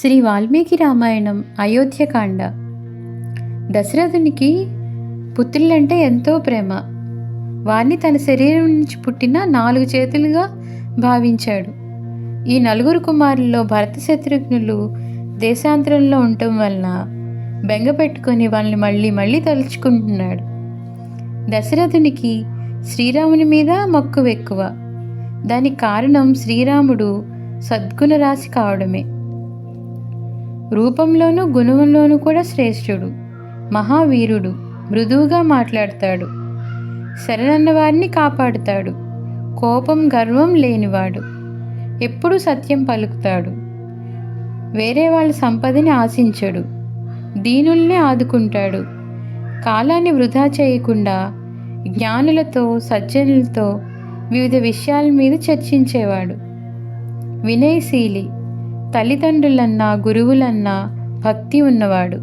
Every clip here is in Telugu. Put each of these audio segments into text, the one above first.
శ్రీ వాల్మీకి రామాయణం అయోధ్యకాండ. దశరథునికి పుత్రులంటే ఎంతో ప్రేమ. వారిని తన శరీరం నుంచి పుట్టిన నాలుగు చేతులుగా భావించాడు. ఈ నలుగురు కుమారుల్లో భరత శత్రుఘ్నులు దేశాంతరంలో ఉండటం వలన బెంగ పెట్టుకొని వాళ్ళని మళ్ళీ మళ్ళీ తలుచుకుంటున్నాడు. దశరథునికి శ్రీరాముని మీద మక్కువ ఎక్కువ. దానికి కారణం శ్రీరాముడు సద్గుణ రాశి కావడమే. రూపంలోనూ గుణంలోనూ కూడా శ్రేష్ఠుడు మహావీరుడు మృదువుగా మాట్లాడతాడు శరణన్న వారిని కాపాడుతాడు కోపం గర్వం లేనివాడు ఎప్పుడూ సత్యం పలుకుతాడు వేరే వాళ్ళ సంపదని ఆశించడు దీనుల్నే ఆదుకుంటాడు కాలాన్ని వృధా చేయకుండా జ్ఞానులతో సజ్జనులతో వివిధ విషయాల మీద చర్చించేవాడు వినయశీలి తల్లిదండ్రులన్నా గురువులన్నా భక్తి ఉన్నవాడు.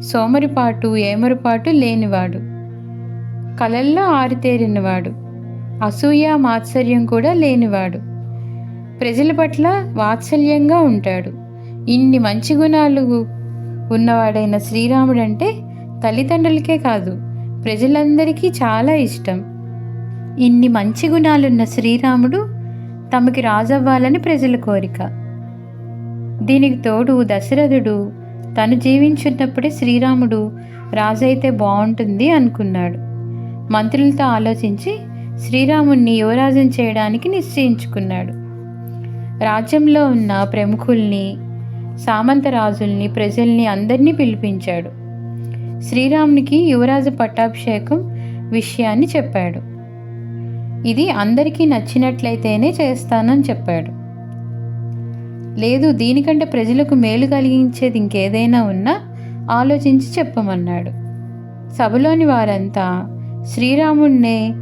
సోమరిపాటు ఏమరిపాటు లేనివాడు. కలల్లో ఆరితేరినవాడు. అసూయ మాత్సర్యం కూడా లేనివాడు. ప్రజల పట్ల వాత్సల్యంగా ఉంటాడు. ఇన్ని మంచి గుణాలు ఉన్నవాడైన శ్రీరాముడంటే తల్లిదండ్రులకే కాదు ప్రజలందరికీ చాలా ఇష్టం. ఇన్ని మంచి గుణాలున్న శ్రీరాముడు తమకి రాజవ్వాలని ప్రజల కోరిక. దీనికి తోడు దశరథుడు తను జీవించున్నప్పుడే శ్రీరాముడు రాజైతే బాగుంటుంది అనుకున్నాడు. మంత్రులతో ఆలోచించి శ్రీరాముణ్ణి యువరాజం చేయడానికి నిశ్చయించుకున్నాడు. రాజ్యంలో ఉన్న ప్రముఖుల్ని సామంతరాజుల్ని ప్రజల్ని అందరినీ పిలిపించాడు. శ్రీరామునికి యువరాజు పట్టాభిషేకం విషయాన్ని చెప్పాడు. ఇది అందరికీ నచ్చినట్లయితేనే చేస్తానని చెప్పాడు. లేదు దీనికంటే ప్రజలకు మేలు కలిగించేది ఇంకేదైనా ఉన్నా ఆలోచించి చెప్పమన్నాడు. సభలోని వారంతా శ్రీరాముణ్ణే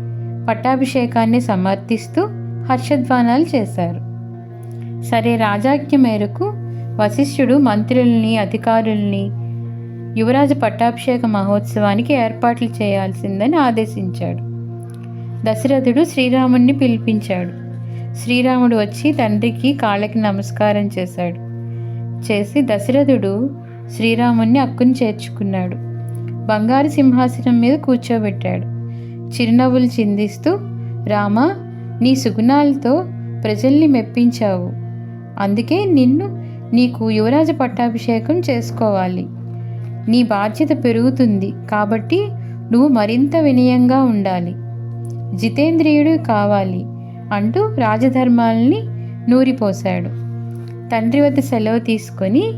పట్టాభిషేకాన్ని సమర్థిస్తూ హర్షధ్వానాలు చేశారు. సరే రాజాజ్ఞ మేరకు వశిష్ఠుడు మంత్రుల్ని అధికారుల్ని యువరాజు పట్టాభిషేక మహోత్సవానికి ఏర్పాట్లు చేయాల్సిందని ఆదేశించాడు. దశరథుడు శ్రీరాముణ్ణి పిలిపించాడు. శ్రీరాముడు వచ్చి తండ్రికి కాళ్ళకి నమస్కారం చేశాడు. చేసి దశరథుడు శ్రీరాముణ్ణి అక్కుని చేర్చుకున్నాడు. బంగారు సింహాసనం మీద కూర్చోబెట్టాడు. చిరునవ్వులు చిందిస్తూ రామా నీ సుగుణాలతో ప్రజల్ని మెప్పించావు. అందుకే నిన్ను నీకు యువరాజ పట్టాభిషేకం చేసుకోవాలి. నీ బాధ్యత పెరుగుతుంది కాబట్టి నువ్వు మరింత వినయంగా ఉండాలి. జితేంద్రియుడు కావాలి. అంటూ రాజధర్మాల్ని నూరిపోశాడు. తండ్రి వద్ద సెలవు తీసుకొని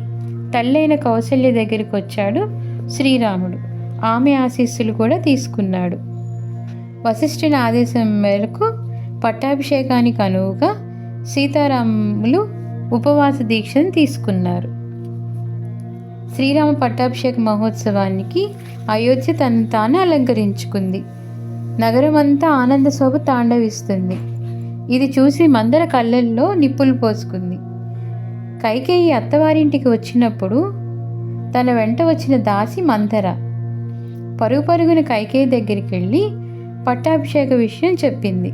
తల్లైన కౌశల్య దగ్గరికి వచ్చాడు శ్రీరాముడు. ఆమె ఆశీస్సులు కూడా తీసుకున్నాడు. వశిష్ఠుని ఆదేశం మేరకు పట్టాభిషేకానికి అనువుగా సీతారాములు ఉపవాస దీక్షను తీసుకున్నారు. శ్రీరామ పట్టాభిషేక మహోత్సవానికి అయోధ్య తను తాను అలంకరించుకుంది. నగరమంతా ఆనంద శోభ తాండవిస్తుంది. ఇది చూసి మందర కళ్ళల్లో నిప్పులు పోసుకుంది. కైకేయి అత్తవారింటికి వచ్చినప్పుడు తన వెంట వచ్చిన దాసి మందర పరుగు పరుగున కైకేయి దగ్గరికి వెళ్ళి పట్టాభిషేక విషయం చెప్పింది.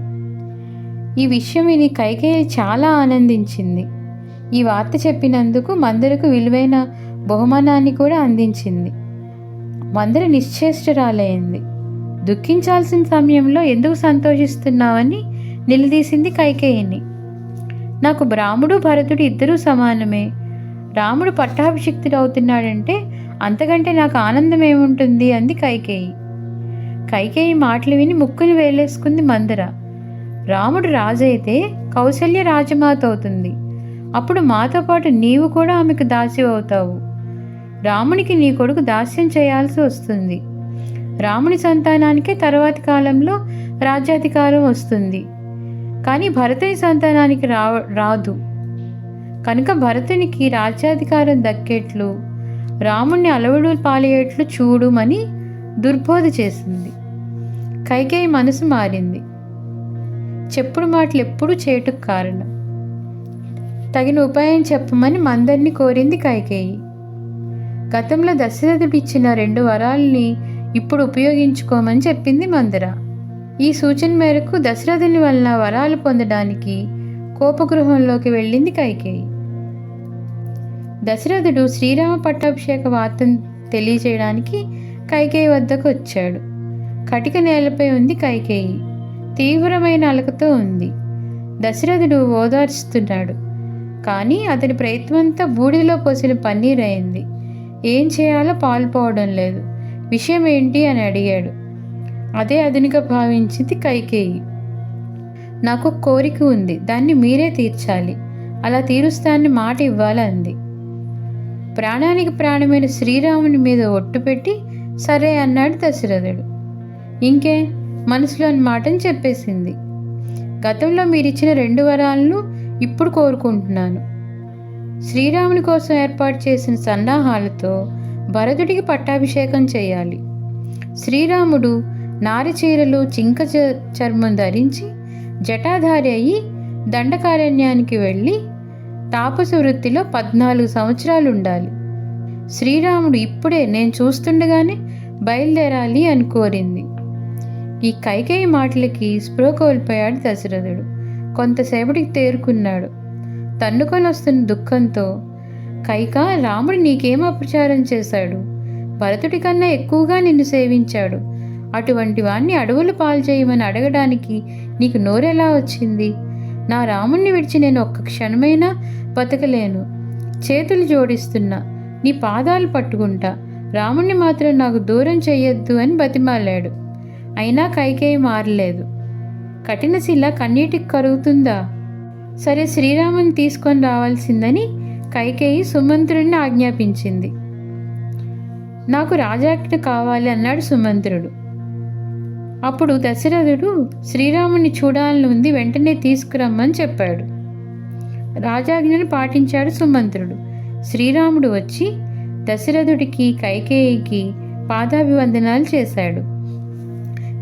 ఈ విషయం విని కైకేయి చాలా ఆనందించింది. ఈ వార్త చెప్పినందుకు మందరకు విలువైన బహుమానాన్ని కూడా అందించింది. మందర నిశ్చేష్టరాలైంది. దుఃఖించాల్సిన సమయంలో ఎందుకు సంతోషిస్తున్నావని నిలదీసింది కైకేయిని. నాకు బ్రాహ్ముడు భరతుడు ఇద్దరూ సమానమే. రాముడు పట్టాభిషిక్తుడు అవుతున్నాడంటే అంతకంటే నాకు ఆనందం ఏముంటుంది? అంది కైకేయి. కైకేయి మాటలు విని ముక్కుని వేలేసుకుంది మందర. రాముడు రాజైతే అయితే కౌశల్య రాజమాత అవుతుంది. అప్పుడు మాతో పాటు నీవు కూడా ఆమెకు దాసి అవుతావు. రామునికి నీ కొడుకు దాస్యం చేయాల్సి వస్తుంది. రాముని సంతానానికే తర్వాతి కాలంలో రాజ్యాధికారం వస్తుంది. కానీ భరతుని సంతానానికి రా రాదు. కనుక భరతునికి రాజ్యాధికారం దక్కేట్లు రాముణ్ణి అలవడు పాలయ్యేట్లు చూడుమని దుర్బోధ చేసింది. కైకేయి మనసు మారింది. చెప్పుడు మాటలు ఎప్పుడూ చేటుకు కారణం. తగిన ఉపాయం చెప్పమని మందరిని కోరింది కైకేయి. గతంలో దశరథుడిచ్చిన రెండు వరాల్ని ఇప్పుడు ఉపయోగించుకోమని చెప్పింది మందర. ఈ సూచన మేరకు దశరథుని వలన వరాలు పొందడానికి కోపగృహంలోకి వెళ్ళింది కైకేయి. దశరథుడు శ్రీరామ పట్టాభిషేక వార్తను తెలియచేయడానికి కైకేయి వద్దకు వచ్చాడు. కటిక నేలపై ఉంది కైకేయి. తీవ్రమైన అలకతో ఉంది. దశరథుడు ఓదార్చుతున్నాడు. కానీ అతని ప్రయత్నమంతా బూడిదలో పోసిన పన్నీర్ అయింది ఏం చేయాలో పాల్పోవడం లేదు. విషయం ఏంటి అని అడిగాడు. అదే అదునుగా భావించింది కైకేయి. నాకు కోరిక ఉంది. దాన్ని మీరే తీర్చాలి. అలా తీరుస్తానని మాట ఇవ్వాలంది. ప్రాణానికి ప్రాణమైన శ్రీరాముని మీద ఒట్టు పెట్టి సరే అన్నాడు దశరథుడు. ఇంకే? మనసులోని మాటని చెప్పేసింది. గతంలో మీరిచ్చిన రెండు వరాలను ఇప్పుడు కోరుకుంటున్నాను. శ్రీరాముని కోసం ఏర్పాటు చేసిన సన్నాహాలతో భరతుడికి పట్టాభిషేకం చేయాలి. శ్రీరాముడు నారి చీరలు చింక చ- చర్మం ధరించి జటాధారి అయి దండకారణ్యానికి వెళ్ళి తాపస వృత్తిలో పద్నాలుగు సంవత్సరాలు ఉండాలి శ్రీరాముడు ఇప్పుడే నేను చూస్తుండగానే బయలుదేరాలి అని కోరింది. ఈ కైకేయి మాటలకి స్పృహ కోల్పోయాడు దశరథుడు. కొంతసేపటికి తేరుకున్నాడు. తన్నుకొని వస్తున్న దుఃఖంతో కైక రాముడు నీకేం అపచారం చేశాడు? భరతుడి కన్నా ఎక్కువగా నిన్ను సేవించాడు. అటువంటి వాణ్ణి అడవులు పాలు చేయమని అడగడానికి నీకు నోరెలా వచ్చింది? నా రాముణ్ణి విడిచి నేను ఒక్క క్షణమైనా బతకలేను. చేతులు జోడిస్తున్నా నీ పాదాలు పట్టుకుంటా. రాముణ్ణి మాత్రం నాకు దూరం చేయొద్దు అని బతిమాలాడు. అయినా కైకేయి మారలేదు. కఠిన శిల కన్నీటికి కరుగుతుందా? సరే శ్రీరాముని తీసుకొని రావాల్సిందని కైకేయి సుమంత్రుడిని ఆజ్ఞాపించింది. నాకు రాజాజ్ఞ కావాలి అన్నాడు సుమంత్రుడు. అప్పుడు దశరథుడు శ్రీరాముని చూడాలని ఉంది వెంటనే తీసుకురమ్మని చెప్పాడు. రాజాజ్ఞను పాటించాడు సుమంత్రుడు. శ్రీరాముడు వచ్చి దశరథుడికి కైకేయికి పాదాభివందనాలు చేశాడు.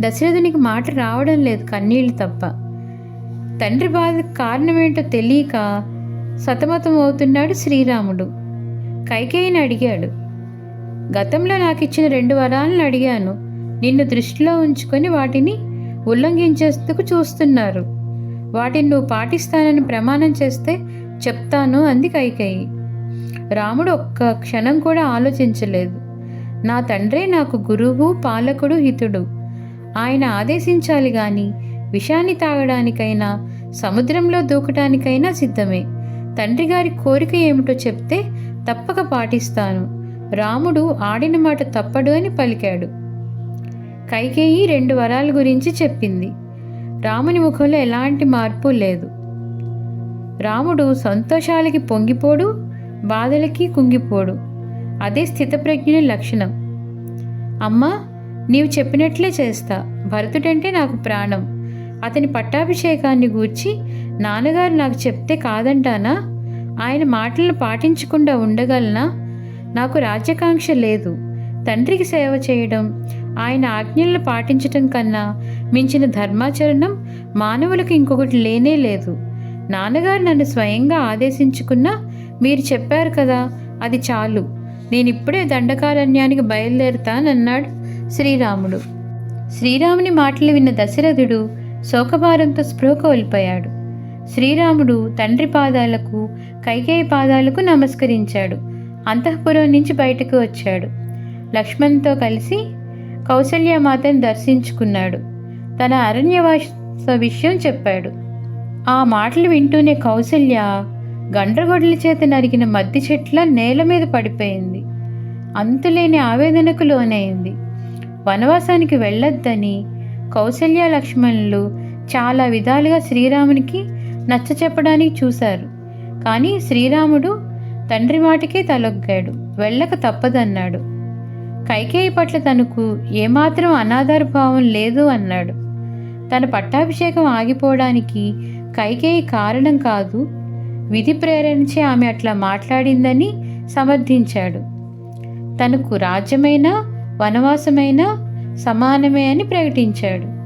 దశరథునికి మాట రావడం లేదు కన్నీళ్ళు తప్ప. తండ్రి బాధ కారణమేంటో తెలియక సతమతం అవుతున్నాడు శ్రీరాముడు. కైకేయిని అడిగాడు. గతంలో నాకు ఇచ్చిన రెండు వరాలను అడిగాను. నిన్ను దృష్టిలో ఉంచుకొని వాటిని ఉల్లంఘించేందుకు చూస్తున్నారు. వాటిని నువ్వు పాటిస్తానని ప్రమాణం చేస్తే చెప్తాను అంది కైకేయి. రాముడు ఒక్క క్షణం కూడా ఆలోచించలేదు. నా తండ్రే నాకు గురువు పాలకుడు హితుడు. ఆయన ఆదేశించాలి గాని విషాన్ని తాగడానికైనా సముద్రంలో దూకటానికైనా సిద్ధమే. తండ్రి గారి కోరిక ఏమిటో చెప్తే తప్పక పాటిస్తాను. రాముడు ఆడిన మాట తప్పడు అని పలికాడు. కైకేయి రెండు వరాల గురించి చెప్పింది. రాముని ముఖంలో ఎలాంటి మార్పు లేదు. రాముడు సంతోషాలకి పొంగిపోడు బాధలకి కుంగిపోడు. అదే స్థితప్రజ్ఞుని లక్షణం. అమ్మా నీవు చెప్పినట్లే చేస్తా. భరతుడంటే నాకు ప్రాణం. అతని పట్టాభిషేకాన్ని గూర్చి నాన్నగారు నాకు చెప్తే కాదంటానా? ఆయన మాటలను పాటించకుండా ఉండగలనా? నాకు రాజ్యకాంక్ష లేదు. తండ్రికి సేవ చేయడం ఆయన ఆజ్ఞలను పాటించటం కన్నా మించిన ధర్మాచరణం మానవులకు ఇంకొకటి లేనే లేదు. నాన్నగారు నన్ను స్వయంగా ఆదేశించుకున్నా మీరు చెప్పారు కదా అది చాలు. నేనిప్పుడే దండకారణ్యానికి బయలుదేరుతానన్నాడు శ్రీరాముడు. శ్రీరాముని మాటలు విన్న దశరథుడు శోకభారంతో స్పృహ కోల్పోయాడు శ్రీరాముడు తండ్రి పాదాలకు కైకేయి పాదాలకు నమస్కరించాడు. అంతఃపురం నుంచి బయటకు వచ్చాడు. లక్ష్మణ్తో కలిసి కౌసల్యమాతను దర్శించుకున్నాడు. తన అరణ్యవాస విషయం చెప్పాడు. ఆ మాటలు వింటూనే కౌసల్య గండ్రగొడ్ల చేత నరికిన మద్ది చెట్ల నేల మీద పడిపోయింది. అంతులేని ఆవేదనకు లోనైంది. వనవాసానికి వెళ్ళొద్దని కౌసల్య లక్ష్మణులు చాలా విధాలుగా శ్రీరామునికి నచ్చ చెప్పడానికి చూశారు. కానీ శ్రీరాముడు తండ్రి మాటకే తలొగ్గాడు. వెళ్ళక తప్పదన్నాడు. కైకేయి పట్ల తనకు ఏమాత్రం అనాధార భావం లేదు అన్నాడు. తన పట్టాభిషేకం ఆగిపోవడానికి కైకేయి కారణం కాదు విధి ప్రేరణించి ఆమె అట్లా మాట్లాడిందని సమర్థించాడు. తనకు రాజ్యమైన వనవాసమైన సమానమే అని ప్రకటించాడు.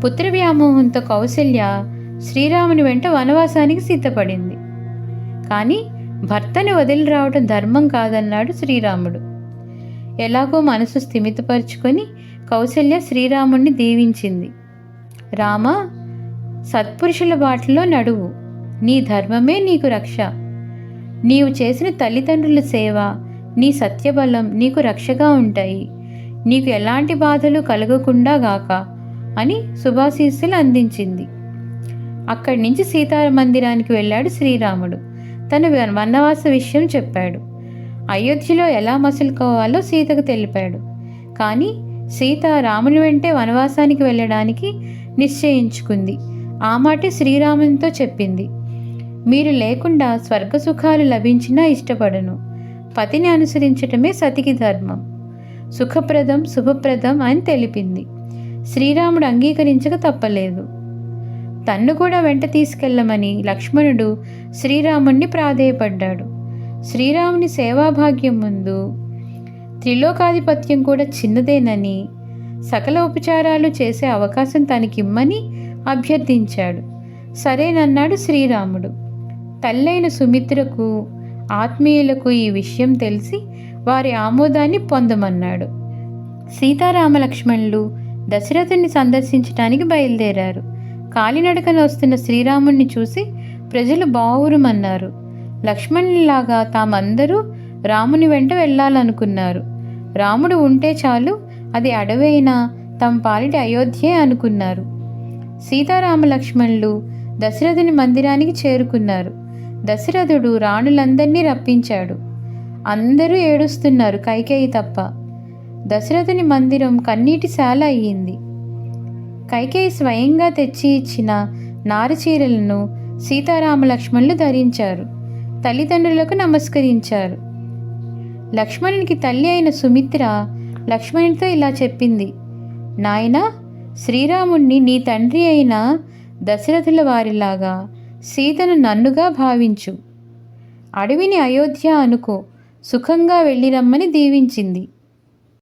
పుత్ర వ్యామోహంతో కౌసల్య శ్రీరాముని వెంట వనవాసానికి సిద్ధపడింది. కానీ భర్తని వదిలి రావడం ధర్మం కాదన్నాడు శ్రీరాముడు. ఎలాగో మనసు స్థిమితపరుచుకొని కౌసల్య శ్రీరాముణ్ణి దీవించింది. రామ సత్పురుషుల బాటలో నడువు. నీ ధర్మమే నీకు రక్ష. నీవు చేసిన తల్లిదండ్రుల సేవ నీ సత్యబలం నీకు రక్షగా ఉంటాయి. నీకు ఎలాంటి బాధలు కలగకుండా గాక అని శుభాశీస్సులు అందించింది. అక్కడి నుంచి సీతార మందిరానికి వెళ్ళాడు శ్రీరాముడు. తన వనవాస విషయం చెప్పాడు. అయోధ్యలో ఎలా మసులుకోవాలో సీతకు తెలిపాడు. కానీ సీత రాముని వెంటే వనవాసానికి వెళ్ళడానికి నిశ్చయించుకుంది. ఆ మాటే శ్రీరామునితో చెప్పింది. మీరు లేకుండా స్వర్గ సుఖాలు లభించినా ఇష్టపడను. పతిని అనుసరించటమే సతికి ధర్మం. సుఖప్రదం శుభప్రదం అని తెలిపింది. శ్రీరాముడు అంగీకరించక తప్పలేదు. తన్ను కూడా వెంట తీసుకెళ్ళమని లక్ష్మణుడు శ్రీరాముణ్ణి ప్రాధేయపడ్డాడు. శ్రీరాముని సేవాభాగ్యం ముందు త్రిలోకాధిపత్యం కూడా చిన్నదేనని సకల ఉపచారాలు చేసే అవకాశం తనకిమ్మని అభ్యర్థించాడు. సరేనన్నాడు శ్రీరాముడు. తల్లైన సుమిత్రకు ఆత్మీయులకు ఈ విషయం తెలిసి వారి ఆమోదాన్ని పొందమన్నాడు. సీతారామ లక్ష్మణులు దశరథుని సందర్శించడానికి బయలుదేరారు. కాలినడకన వస్తున్న శ్రీరాముణ్ణి చూసి ప్రజలు బావురుమన్నారు. లక్ష్మణునిలాగా తామందరూ రాముని వెంట వెళ్ళాలనుకున్నారు. రాముడు ఉంటే చాలు అది అడవైనా తమ పాలిటి అయోధ్యే అనుకున్నారు. సీతారామ లక్ష్మణులు దశరథుని మందిరానికి చేరుకున్నారు. దశరథుడు రాణులందరినీ రప్పించాడు. అందరూ ఏడుస్తున్నారు కైకేయి తప్ప. దశరథుని మందిరం కన్నీటి శాల అయ్యింది. కైకేయి స్వయంగా తెచ్చి ఇచ్చిన నారచీరలను సీతారామ లక్ష్మణులు ధరించారు. తల్లిదండ్రులకు నమస్కరించారు. లక్ష్మణునికి తల్లి అయిన సుమిత్ర లక్ష్మణునితో ఇలా చెప్పింది నాయనా శ్రీరాముణ్ణి నీ తండ్రి అయిన దశరథుల వారిలాగా సీతను నన్నుగా భావించు. అడవిని అయోధ్య అనుకో సుఖంగా వెళ్ళిరమ్మని దీవించింది.